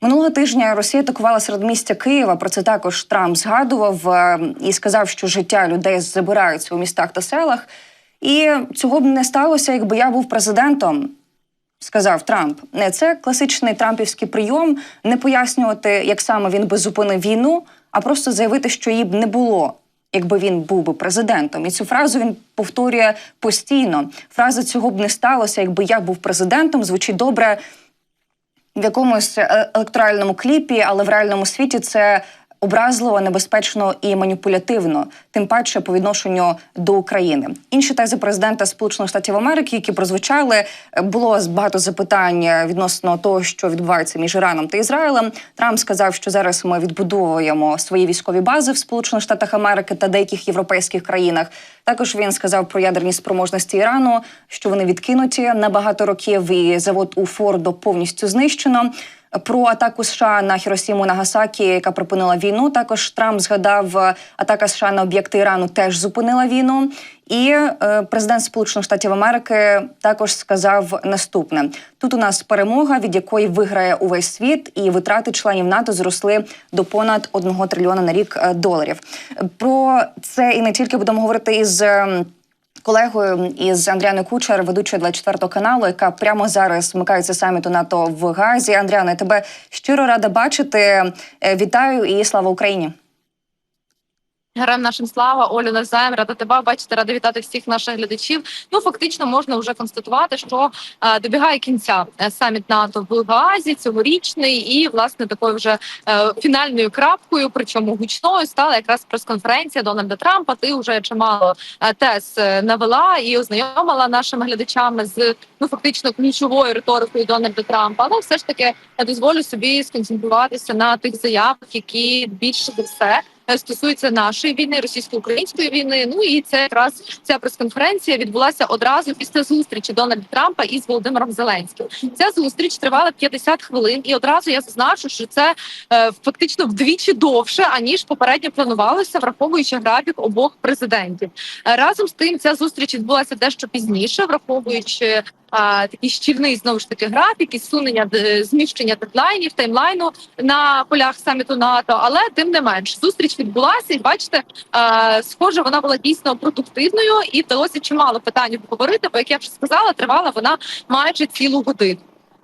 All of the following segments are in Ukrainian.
Минулого тижня Росія атакувала середмістя Києва. Про це також Трамп згадував е, і сказав, що життя людей забираються у містах та селах. І цього б не сталося, якби я був президентом. Сказав Трамп, не це класичний трампівський прийом не пояснювати, як саме він би зупинив війну, а просто заявити, що її б не було, якби він був би президентом. І цю фразу він повторює постійно. Фраза цього б не сталося, якби я був президентом. Звучить добре в якомусь е- електоральному кліпі, але в реальному світі це образливо, небезпечно і маніпулятивно, тим паче по відношенню до України. Інші тези президента Сполучених Штатів Америки, які прозвучали, е, було багато запитань відносно того, що відбувається між Іраном та Ізраїлем. Трамп сказав, що зараз ми відбудовуємо свої військові бази в Сполучених Штатах Америки та деяких європейських країнах. Також він сказав про ядерні спроможності Ірану, що вони відкинуті на багато років, і завод у Фордо повністю знищено. Про атаку США на Хіросіму Нагасакі, яка припинила війну. Також Трамп згадав, е, атака США на об'єкти Ірану теж зупинила війну. І е, президент Сполучених Штатів Америки також сказав наступне: тут у нас перемога, від якої виграє увесь світ, і витрати членів НАТО зросли до понад 1 трильйона на рік е, доларів. Про це і не тільки будемо говорити із. Колегою із Андріани Кучер, ведучою 24 каналу, яка прямо зараз вмикається саміту НАТО в Газі. Андріана, тебе щиро рада бачити. Е, Вітаю і слава Україні. Героям нашим слава, Олю навзаєм, рада тебе бачити, рада вітати всіх наших глядачів. Ну фактично можна вже констатувати, що е, добігає кінця е, саміт НАТО в Гаазі, цьогорічний, і власне такою вже е, фінальною крапкою, причому гучною стала якраз прес-конференція Дональда Трампа. Ти вже чимало е, тез е, навела і ознайомила нашими глядачами з ну фактично ключовою риторикою Дональда Трампа. Але все ж таки я дозволю собі сконцентруватися на тих заявах, які більше за все е, стосуються нашої війни, російсько-української війни. Ну і це якраз ця прес-конференція відбулася одразу після зустрічі Дональда Трампа із Володимиром Зеленським. Ця зустріч тривала 50 хвилин, і одразу я зазначу, що це е, фактично вдвічі довше аніж попередньо планувалося, враховуючи графік обох президентів. Е, Разом з тим, ця зустріч відбулася дещо пізніше, враховуючи. Такий щільний знову ж таки графік і сунення е, зміщення дедлайнів таймлайну на полях саміту НАТО. Але тим не менш зустріч відбулася, і бачите, схоже, вона була дійсно продуктивною і вдалося чимало питань обговорити. Бо як я вже сказала, тривала вона майже цілу годину.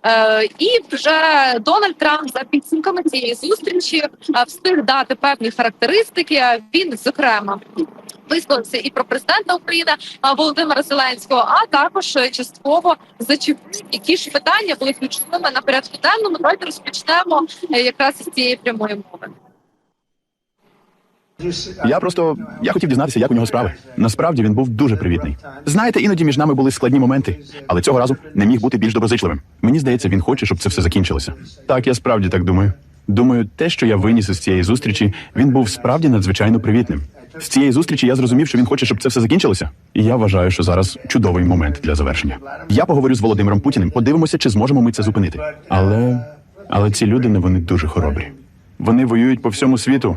Е, і вже Дональд Трамп за підсумками цієї зустрічі е, встиг дати певні характеристики. Він зокрема висловився і про президента України Володимира Зеленського, а також е, частково зачепив, які ж питання були ключовими на порядку денному. Давайте розпочнемо е, якраз із цієї прямої мови. Я просто я хотів дізнатися, як у нього справи. Насправді він був дуже привітний. Знаєте, іноді між нами були складні моменти, але цього разу не міг бути більш доброзичливим. Мені здається, він хоче, щоб це все закінчилося. Так, я справді так думаю. Думаю, те, що я виніс із цієї зустрічі, він був справді надзвичайно привітним. З цієї зустрічі я зрозумів, що він хоче, щоб це все закінчилося. І я вважаю, що зараз чудовий момент для завершення. Я поговорю з Володимиром Путіним, подивимося, чи зможемо ми це зупинити. Але але ці люди не вони дуже хоробрі. Вони воюють по всьому світу.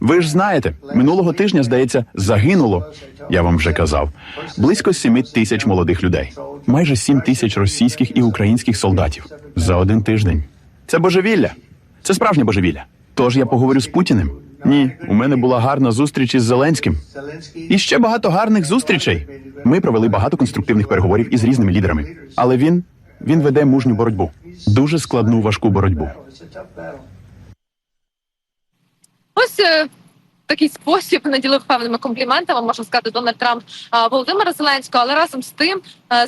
Ви ж знаєте, минулого тижня, здається, загинуло. Я вам вже казав, близько семи тисяч молодих людей, майже сім тисяч російських і українських солдатів за один тиждень. Це божевілля. Це справжнє божевілля. Тож я поговорю з Путіним. Ні, у мене була гарна зустріч із Зеленським. І ще багато гарних зустрічей. Ми провели багато конструктивних переговорів із різними лідерами. Але він він веде мужню боротьбу, дуже складну важку боротьбу. Ось е, такий спосіб наділив певними компліментами, можна сказати, Дональд Трамп Володимира Зеленського. Але разом з тим,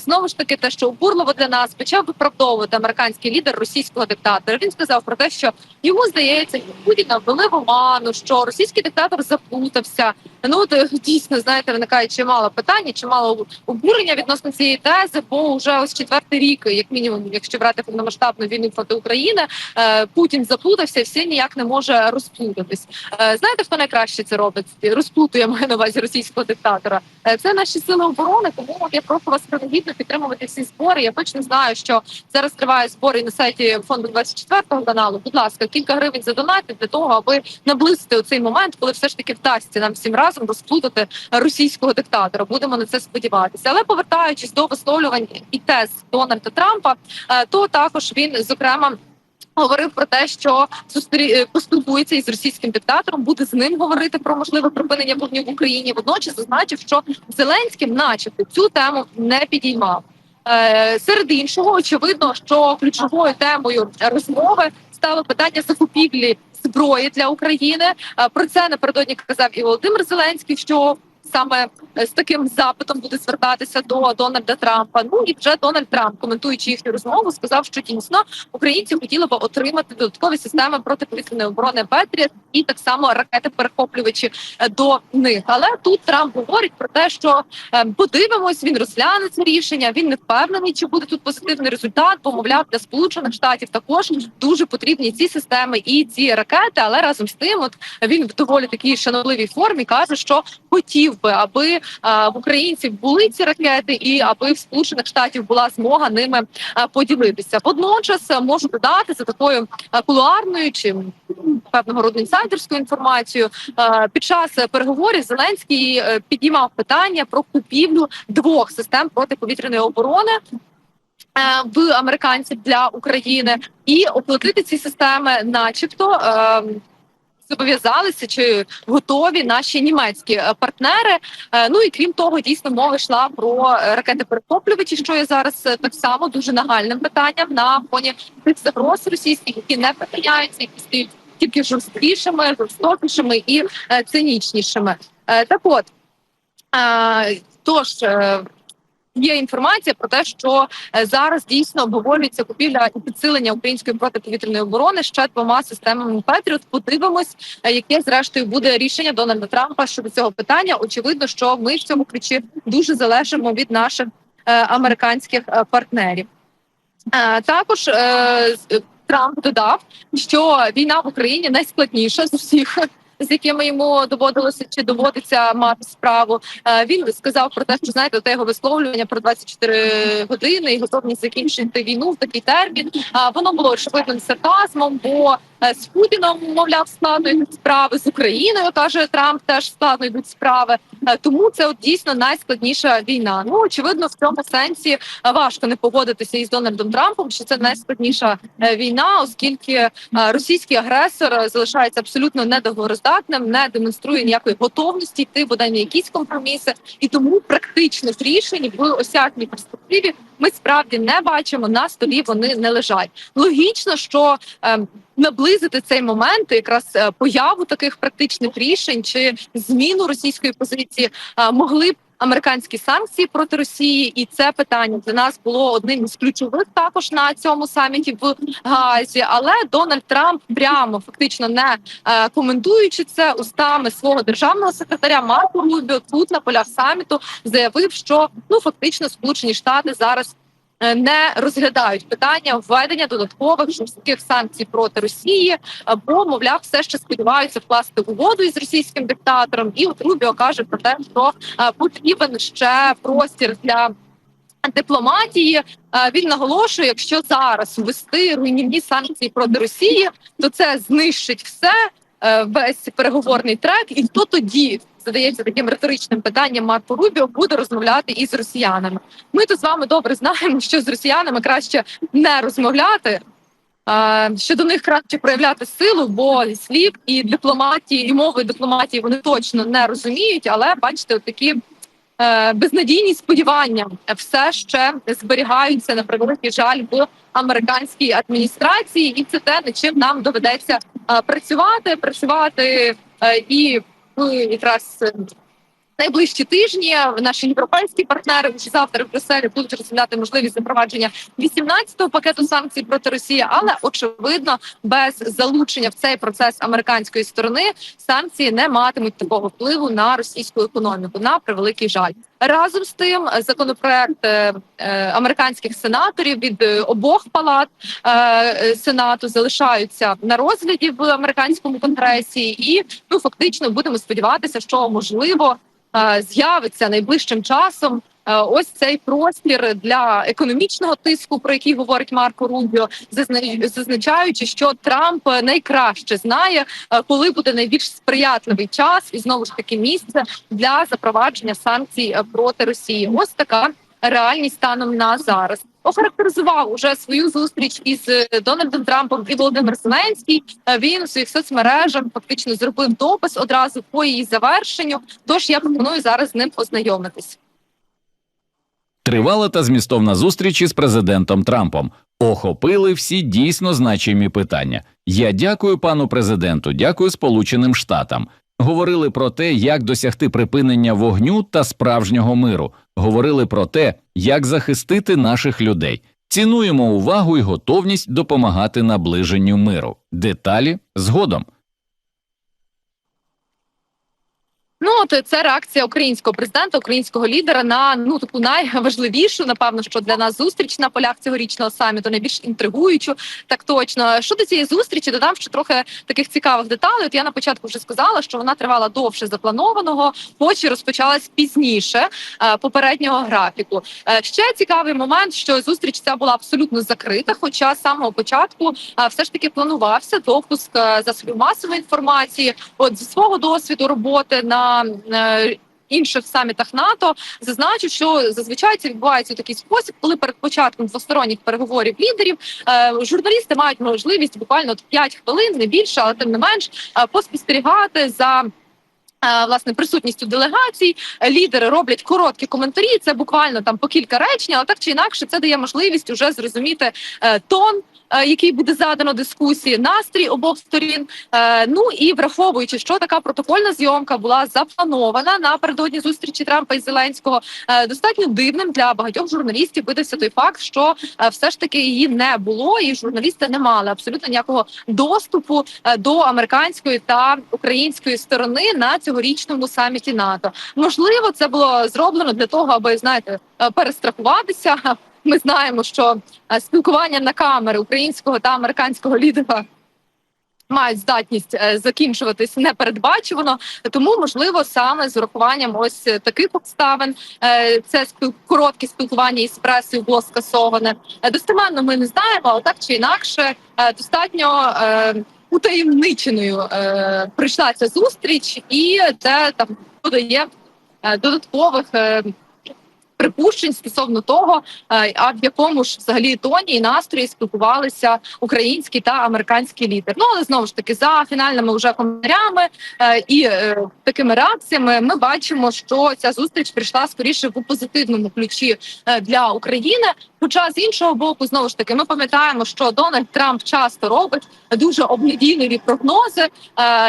знову ж таки, те, що обурливо для нас, почав виправдовувати американський лідер російського диктатора. Він сказав про те, що йому здається, що Путіна ввели в оману, що російський диктатор заплутався. Ну от е, дійсно знаєте, виникає чимало питань, чимало обурення відносно цієї тези, бо вже ось четвертий рік, як мінімум, якщо брати повномасштабну війну проти України, е, Путін заплутався, і все ніяк не може розплутатись. Е, Знаєте, хто найкраще це робить? Розплутує маю на увазі російського диктатора. Е, Це наші сили оборони. Тому я прошу вас принагідно підтримувати всі збори. Я точно знаю, що зараз триває збори на сайті фонду 24 каналу. Будь ласка, кілька гривень задонати для того, аби наблизити цей момент, коли все ж таки вдасться нам всім разом розплутати російського диктатора. Будемо на це сподіватися. Але повертаючись до висловлювань і тез Дональда Трампа, е, то також він зокрема. Говорив про те, що зустрі... е, поспілкується із російським диктатором, буде з ним говорити про можливе припинення вогню в Україні. Водночас зазначив, що Зеленським, начебто, цю тему не підіймав. Е, серед іншого, очевидно, що ключовою темою розмови стало питання закупівлі зброї для України. Е, про це напередодні казав і Володимир Зеленський, що саме е, з таким запитом буде звертатися до Дональда Трампа. Ну і вже Дональд Трамп, коментуючи їхню розмову, сказав, що дійсно українці хотіли б отримати додаткові системи протиповітряної оборони Петріот і так само ракети перехоплювачі е, до них. Але тут Трамп говорить про те, що е, подивимось, він розгляне це рішення. Він не впевнений, чи буде тут позитивний результат. Бо мовляв для сполучених штатів також дуже потрібні ці системи і ці ракети. Але разом з тим, от він в доволі такій шанобливій формі каже, що хотів би, аби в українців були ці ракети, і аби в сполучених штатів була змога ними поділитися. Водночас е, можу додати за такою кулуарною чи певного роду інсайдерською інформацією. е, Під час переговорів Зеленський е, підіймав питання про купівлю двох систем протиповітряної оборони. В американців для України і оплатити ці системи, начебто, е, зобов'язалися чи готові наші німецькі е, партнери. Е, Ну і крім того, дійсно мова йшла про е, ракети перехоплювачі, що є зараз так само дуже нагальним питанням на фоні тих загроз російських, які не припиняються, які стають тільки жорсткішими, жорстокішими і цинічнішими. Так от тож. Є інформація про те, що е, зараз дійсно обговорюється купівля і підсилення української протиповітряної оборони ще двома системами Петріот. Подивимось, е, яке зрештою буде рішення Дональда Трампа щодо цього питання. Очевидно, що ми в цьому ключі дуже залежимо від наших е, американських партнерів. Також Трамп додав, що війна в Україні найскладніша з усіх. З якими йому доводилося чи доводиться мати справу, Е, він сказав про те, що знаєте, те його висловлювання про 24 години і готовність закінчити війну в такий термін. А воно було очевидним сарказмом, бо е, з Путіном, мовляв, складно йдуть справи з Україною. каже Трамп, теж складно йдуть справи. Е, Тому це от дійсно найскладніша війна. Ну очевидно, в цьому сенсі е, важко не погодитися із Дональдом Трампом, що це найскладніша е, війна, оскільки російський агресор залишається абсолютно недоговороздатним, не демонструє ніякої готовності йти бодай на якісь компроміси, і тому практичних рішень в осяжній перспективі ми справді не бачимо на столі. Вони не лежать. Логічно, що е, наблизити цей момент, якраз е, появу таких практичних рішень чи зміну російської позиції е, могли б. Американські санкції проти Росії, і це питання для нас було одним із ключових також на цьому саміті в Гаазі. Але Дональд Трамп прямо фактично не е, коментуючи це устами свого державного секретаря Марко Рубіо тут на полях саміту заявив, що ну фактично Сполучені Штати зараз не розглядають питання введення додаткових жорстких санкцій проти Росії, бо мовляв, все ще сподіваються вкласти угоду із російським диктатором. І от Рубіо каже про те, що е, потрібен ще простір для. Дипломатії Е, він наголошує, якщо зараз ввести руйнівні санкції проти Росії, то це знищить все, весь переговорний трек, і хто тоді задається таким риторичним питанням Марко Рубіо буде розмовляти із росіянами. Ми то з вами добре знаємо, що з росіянами краще не розмовляти. е, Що до них краще проявляти силу, бо слів і дипломатії, і мови дипломатії вони точно не розуміють. Але бачите, такі е, безнадійні сподівання все ще зберігаються на превеликий жаль в американській адміністрації, і це те, над чим нам доведеться е, працювати, працювати е, і якраз е, найближчі тижні. Наші європейські партнери вже завтра в Брюсселі будуть розглядати можливість запровадження 18-го пакету санкцій проти Росії, але очевидно, без залучення в цей процес американської сторони санкції не матимуть такого впливу на російську економіку. На превеликий жаль. Разом з тим, законопроект е, е, американських сенаторів від е, обох палат сенату залишаються на розгляді в американському конгресі, і ну фактично будемо сподіватися, що можливо з'явиться найближчим часом. е, Ось цей простір для економічного тиску, про який говорить Марко Рубіо, зазначаючи, що Трамп найкраще знає, е, коли буде найбільш сприятливий час, і знову ж таки місце для запровадження санкцій е, проти Росії. Ось така реальність станом на зараз. Охарактеризував уже свою зустріч із е, Дональдом Трампом і Володимир Зеленський. Е, Він у своїх соцмережах фактично зробив допис одразу по її завершенню. Тож я пропоную зараз з ним ознайомитись. Тривала та змістовна зустріч із президентом Трампом. Охопили всі дійсно значимі питання. Я дякую пану президенту, дякую Сполученим Штатам. Говорили про те, як досягти припинення вогню та справжнього миру. Говорили про те, як захистити наших людей. Цінуємо увагу і готовність допомагати наближенню миру. Деталі згодом. Ну от це реакція українського президента, українського лідера на ну таку найважливішу, напевно, що для нас зустріч на полях цьогорічного саміту, найбільш інтригуючу. Так точно щодо цієї зустрічі, додам, що трохи таких цікавих деталей. От я на початку вже сказала, що вона тривала довше запланованого, хоч і розпочалась пізніше е, попереднього графіку. Е, ще цікавий момент, що зустріч ця була абсолютно закрита. Хоча з самого початку е, все ж таки планувався допуск засобів масової інформації. От зі свого досвіду роботи на е, інших самітах НАТО зазначу, що зазвичай це відбувається у такий спосіб, коли перед початком двосторонніх переговорів лідерів е, журналісти мають можливість буквально от 5 хвилин, не більше, але тим не менш е, поспостерігати за. Власне, присутністю делегацій лідери роблять короткі коментарі. Це буквально там по кілька речень, але так чи інакше, це дає можливість уже зрозуміти тон, який буде задано дискусії, настрій обох сторін. Е, ну і враховуючи, що така протокольна зйомка була запланована напередодні зустрічі Трампа і Зеленського, е, достатньо дивним для багатьох журналістів видався той факт, що е, все ж таки її не було, і журналісти не мали абсолютно ніякого доступу е, до американської та української сторони на цьогорічному саміті НАТО. Можливо, це було зроблено для того, аби знаєте е, перестрахуватися. Ми знаємо, що е, спілкування на камери українського та американського лідера. Мають здатність е, закінчуватись непередбачувано, тому можливо саме з урахуванням ось е, таких обставин це спіл... спілкування із пресою було скасоване. Достеменно ми не знаємо, але так чи інакше достатньо утаємниченою прийшла ця зустріч, і це там додає е, додаткових. Припущень стосовно того, е, а в якому ж взагалі тоні і настрої спілкувалися українські та американські лідери. Ну але знову ж таки за фінальними вже коментарями е, і е, такими реакціями ми бачимо, що ця зустріч прийшла скоріше в позитивному ключі для України. Хоча з іншого боку, знову ж таки, ми пам'ятаємо, що Дональд Трамп часто робить дуже обнадійливі прогнози,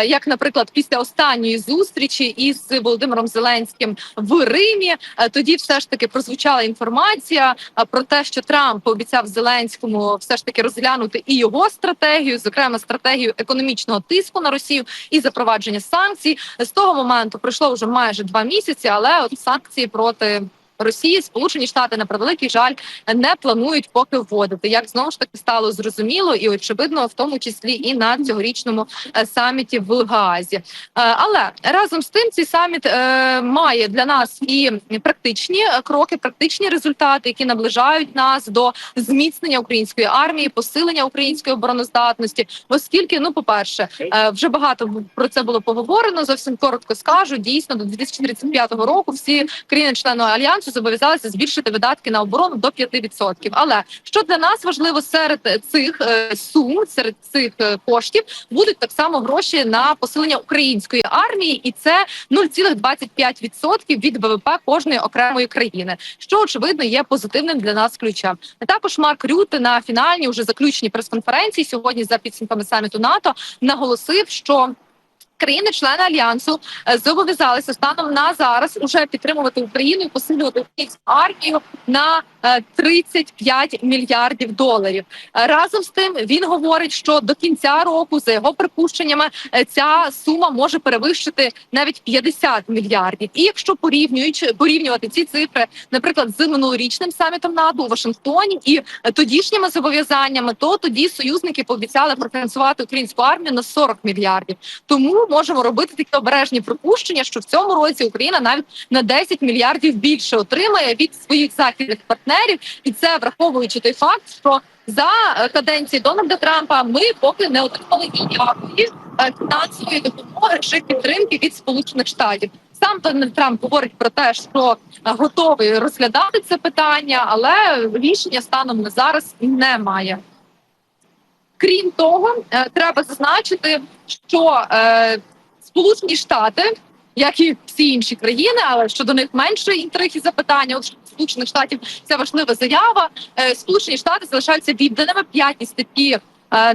як, наприклад, після останньої зустрічі із Володимиром Зеленським в Римі. Тоді все ж таки прозвучала інформація е, про те, що Трамп пообіцяв Зеленському все ж таки розглянути і його стратегію, зокрема стратегію економічного тиску на Росію і запровадження санкцій. З того моменту пройшло вже майже два місяці, але от санкції проти. Росії Сполучені Штати на превеликий жаль не планують поки вводити, як знову ж таки стало зрозуміло, і очевидно, в тому числі і на цьогорічному е, саміті в Гаазі. Е, Але разом з тим, цей саміт е, має для нас і практичні кроки, практичні результати, які наближають нас до зміцнення української армії, посилення української обороноздатності. Оскільки, ну, по перше, вже багато про це було поговорено. Зовсім коротко скажу. Дійсно, до 2035 року всі країни-члени альянсу зобов'язалися збільшити видатки на оборону до 5%. Але що для нас важливо серед цих е, сум, серед цих е, коштів будуть так само гроші на посилення української армії, і це 0,25% від ВВП кожної окремої країни, що очевидно є позитивним для нас ключем. Також Марк Рюте на фінальній уже заключній прес-конференції сьогодні за підсумками саміту НАТО наголосив, що країни-члени альянсу е, зобов'язалися станом на зараз уже підтримувати Україну і посилювати армію на 35 мільярдів доларів. Е, Разом з тим він говорить, що до кінця року, за його припущеннями, е, ця сума може перевищити навіть 50 мільярдів. І якщо порівнюючи порівнювати ці цифри, наприклад, з минулорічним самітом НАТО у Вашингтоні і е, тодішніми зобов'язаннями, то тоді союзники пообіцяли профінансувати українську армію на 40 мільярдів. Тому можемо робити такі обережні припущення, що в цьому році Україна навіть на 10 мільярдів більше отримає від своїх західних партнерів, і це враховуючи той факт, що за е, каденції Дональда Трампа ми поки не отримали ніякої е, фінансової допомоги чи підтримки від Сполучених Штатів. Сам Дональд Трамп говорить про те, що е, готовий розглядати це питання, але рішення станом на зараз немає. Крім того, треба зазначити, що Сполучені Штати, як і всі інші країни, але щодо них менше інтриг і запитання. От Сполучених Штатів це важлива заява. Е, Сполучені Штати залишаються відданими п'ятій статті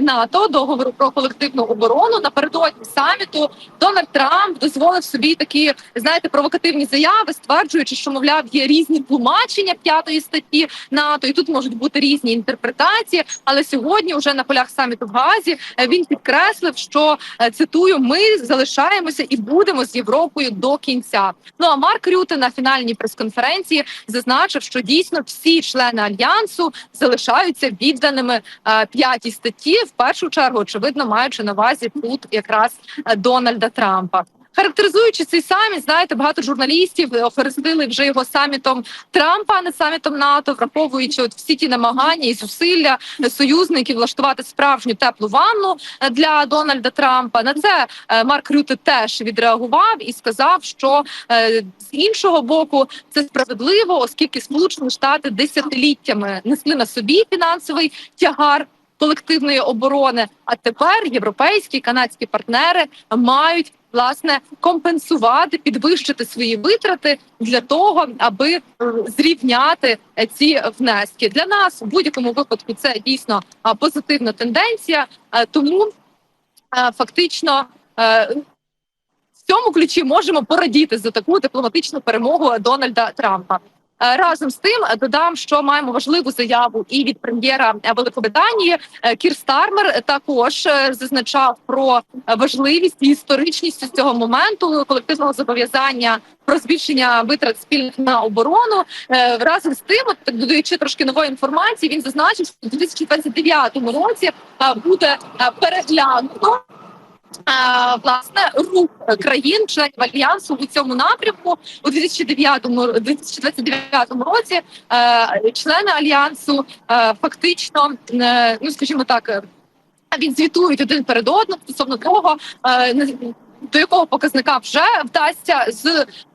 НАТО договору про колективну оборону. Напередодні саміту Дональд Трамп дозволив собі такі знаєте провокативні заяви, стверджуючи, що мовляв є різні тлумачення п'ятої статті НАТО, і тут можуть бути різні інтерпретації. Але сьогодні, вже на полях саміту в Газі, е, він підкреслив, що е, цитую: ми залишаємося і будемо з Європою до кінця. Ну а Марк Рюте на фінальній прес-конференції зазначив, що дійсно всі члени альянсу залишаються відданими е, п'ятій статті, в першу чергу, очевидно, маючи на увазі тут якраз е, Дональда Трампа. Характеризуючи цей саміт, знаєте, багато журналістів охрестили вже його самітом Трампа, а не самітом НАТО, враховуючи от всі ті намагання і зусилля союзників влаштувати справжню теплу ванну е, для Дональда Трампа. На це е, Марк Рюте теж відреагував і сказав, що е, з іншого боку це справедливо, оскільки Сполучені Штати десятиліттями несли на собі фінансовий тягар. Колективної оборони, а тепер європейські і канадські партнери мають власне компенсувати, підвищити свої витрати для того, аби зрівняти ці внески. Для нас в будь-якому випадку це дійсно позитивна тенденція. Тому фактично. В цьому ключі можемо порадіти за таку дипломатичну перемогу Дональда Трампа. Е, Разом з тим е, додам, що маємо важливу заяву і від прем'єра е, Великобританії Кір Стармер також зазначав про важливість і історичність цього моменту колективного зобов'язання про збільшення витрат спільних на оборону. Разом з тим, от, додаючи трошки нової інформації, він зазначив, що у 2029 році буде переглянуто. Власне, рух країн, членів альянсу у цьому напрямку у 2009 ро- 2029 році. е, Члени альянсу е, фактично, е, ну скажімо так, він відзвітують один перед одним стосовно того, до якого показника вже вдасться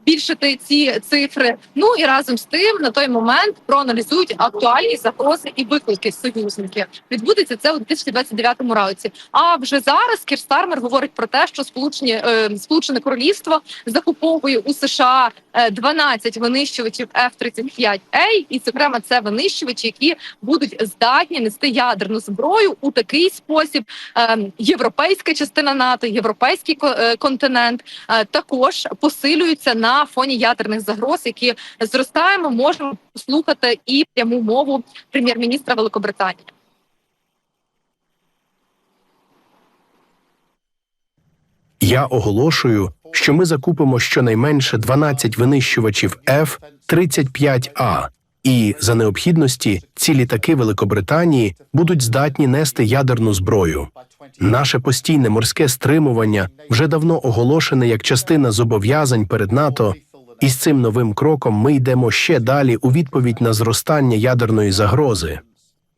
збільшити ці цифри. Ну і разом з тим на той момент проаналізують актуальні загрози і виклики союзників. Відбудеться це у 2029 році. А вже зараз Кір Стармер говорить про те, що сполучені е, сполучене королівство закуповує у США е, 12 винищувачів F-35A, і зокрема це винищувачі, які будуть здатні нести ядерну зброю у такий спосіб. Е, європейська частина НАТО, європейський ко- е, континент е, також посилюються на фоні ядерних загроз, які зростаємо. Можемо послухати і пряму мову прем'єр-міністра Великобританії. Я оголошую, що ми закупимо щонайменше 12 винищувачів F-35A, і за необхідності ці літаки Великобританії будуть здатні нести ядерну зброю. Наше постійне морське стримування вже давно оголошене як частина зобов'язань перед НАТО. І з цим новим кроком ми йдемо ще далі у відповідь на зростання ядерної загрози.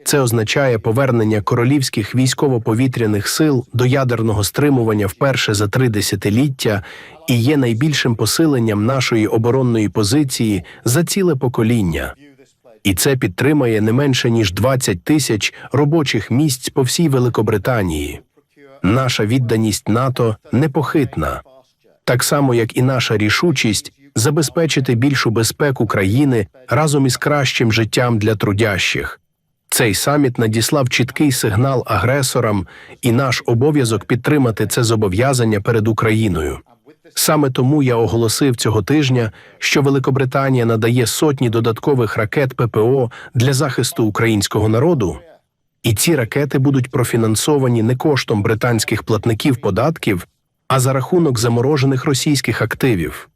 Це означає повернення королівських військово-повітряних сил до ядерного стримування вперше за три десятиліття і є найбільшим посиленням нашої оборонної позиції за ціле покоління. І це підтримає не менше ніж 20 тисяч робочих місць по всій Великобританії. Наша відданість НАТО непохитна, так само як і наша рішучість забезпечити більшу безпеку країни разом із кращим життям для трудящих. Цей саміт надіслав чіткий сигнал агресорам, і наш обов'язок підтримати це зобов'язання перед Україною. Саме тому я оголосив цього тижня, що Великобританія надає сотні додаткових ракет ППО для захисту українського народу, і ці ракети будуть профінансовані не коштом британських платників податків, а за рахунок заморожених російських активів.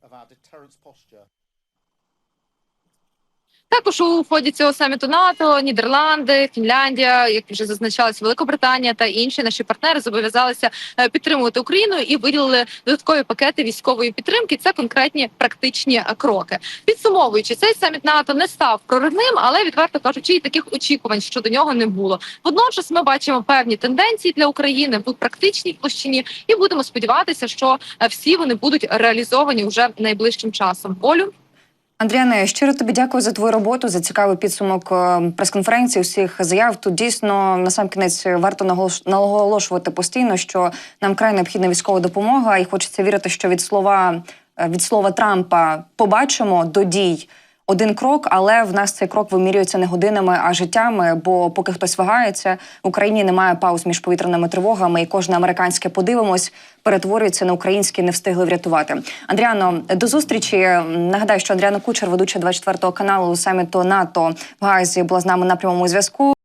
Також у ході цього саміту НАТО Нідерланди, Фінляндія, як вже зазначалось, Великобританія та інші наші партнери зобов'язалися е, підтримувати Україну і виділили додаткові пакети військової підтримки. Це конкретні практичні е, кроки. Підсумовуючи, цей саміт НАТО не став проривним, але відверто кажучи, і таких очікувань щодо нього не було. Водночас ми бачимо певні тенденції для України в практичній площині, і будемо сподіватися, що е, всі вони будуть реалізовані вже найближчим часом. Олю. Андріане, щиро тобі дякую за твою роботу, за цікавий підсумок е, прес-конференції, усіх заяв. Тут дійсно на сам кінець варто наголош- наголошувати постійно, що нам край необхідна військова допомога, і хочеться вірити, що від слова е, від слова Трампа побачимо до дій. Один крок, але в нас цей крок вимірюється не годинами, а життями. Бо поки хтось вагається, в Україні немає пауз між повітряними тривогами, і кожне американське подивимось перетворюється на українське не встигли врятувати. Андріано, до зустрічі. Нагадаю, що Андріана Кучер, ведуча 24 каналу саміту НАТО в Гаазі, була з нами на прямому зв'язку.